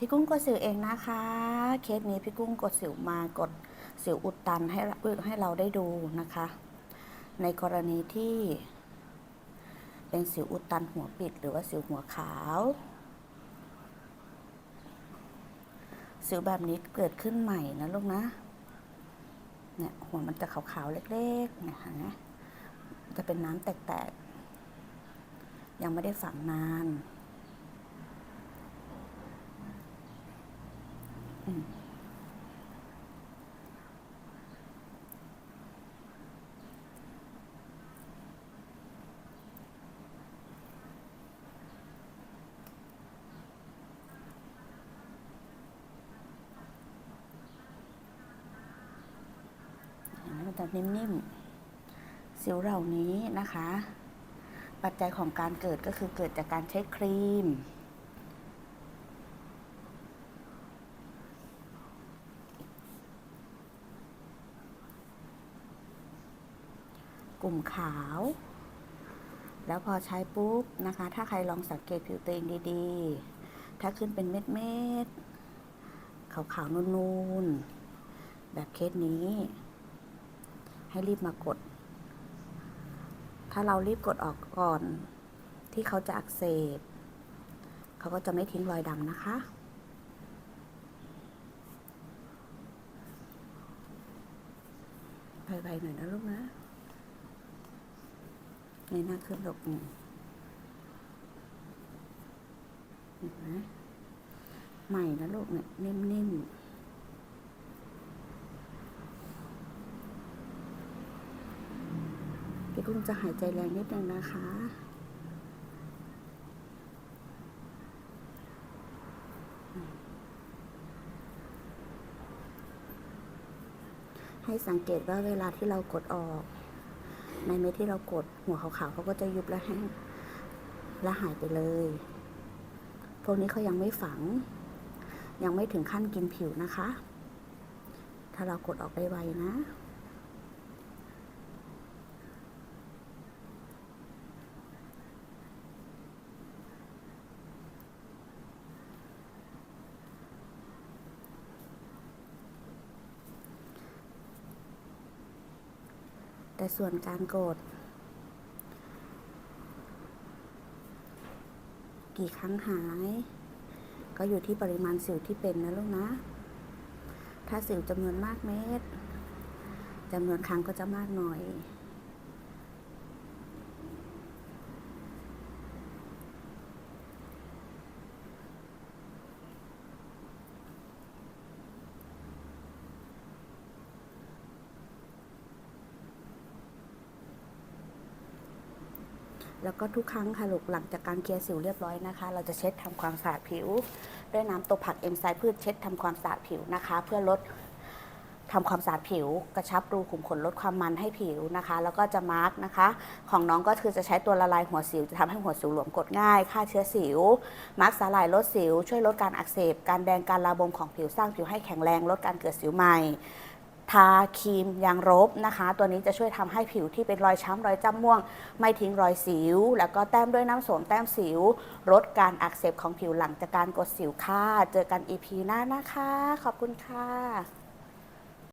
พี่กุ้งกดสิวเองนะคะ เคสนี้พี่กุ้งกดสิวมากดสิวอุดตันให้ให้เราได้ดูนะคะ ในกรณีที่ เป็นสิวอุดตันหัวปิด หรือว่าสิวหัวขาว สิวแบบนี้เกิดขึ้นใหม่นะลูกนะเนี่ยหัวมันจะขาวๆเล็กๆเนี่ยนไหมจะเป็นน้ำแตกๆ ยังไม่ได้ฝังนาน เห็นไหมมันจะนิ่มๆสิวเหล่านี้นะคะ ปัจจัยของการเกิดก็คือเกิดจากการใช้ครีม กลุ่มขาว แล้วพอใช้ปุ๊บนะคะ ถ้าใครลองสังเกตผิวตัวเองดีๆ ถ้าขึ้นเป็นเม็ดๆขาวๆนูนๆ แบบเคสนี้ ให้รีบมากด ถ้าเรารีบกดออกก่อน ที่เขาจะอักเสบ เขาก็จะไม่ทิ้งรอยดำนะคะไวๆหน่อยนะลูกนะในหน้าขึ้นหลบหนึ่งเห็นไหมใหม่นะลูกเนี่ยนิ่มๆ พี่ กุ้งจะหายใจแรงนิดนึงนะคะ ให้สังเกตว่าเวลาที่เรากดออก ในเม็ดที่เรากดหัวขาวๆเขาก็จะยุบและแห้งและหายไปเลย พวกนี้เขายังไม่ฝัง ยังไม่ถึงขั้นกินผิวนะคะ ถ้าเรากดออกได้ไวนะ แต่ส่วนการกด กี่ครั้งหาย ก็อยู่ที่ปริมาณสิวที่เป็นนะลูกนะ ถ้าสิวจำนวนมากเม็ดจำนวนครั้งก็จะมากหน่อย แล้วก็ทุกครั้งค่ะลูกหลังจากการเคลียร์สิวเรียบร้อยนะคะ เราจะเช็ดทำความสะอาดผิว ด้วยน้ำตัวผักเอนไซม์พืชเช็ดทำความสะอาดผิวนะคะ เพื่อลดทำความสะอาดผิว กระชับรูขุมขนลดความมันให้ผิวนะคะ แล้วก็จะมาร์กนะคะ ของน้องก็คือจะใช้ตัวละลายหัวสิว จะทำให้หัวสิวหลวมกดง่ายฆ่าเชื้อสิว มาร์กสาหร่ายลดสิว ช่วยลดการอักเสบ การแดงการระบมของผิวสร้างผิวให้แข็งแรง ลดการเกิดสิวใหม่ ทาครีมยางรบนะคะ ตัวนี้จะช่วยทำให้ผิวที่เป็นรอยช้ำรอยจ้ำม่วง ไม่ทิ้งรอยสิว แล้วก็แต้มด้วยน้ำโสมแต้มสิว ลดการอักเสบของผิวหลังจากการกดสิวค่ะ เจอกันอีพีหน้านะคะ ขอบคุณค่ะ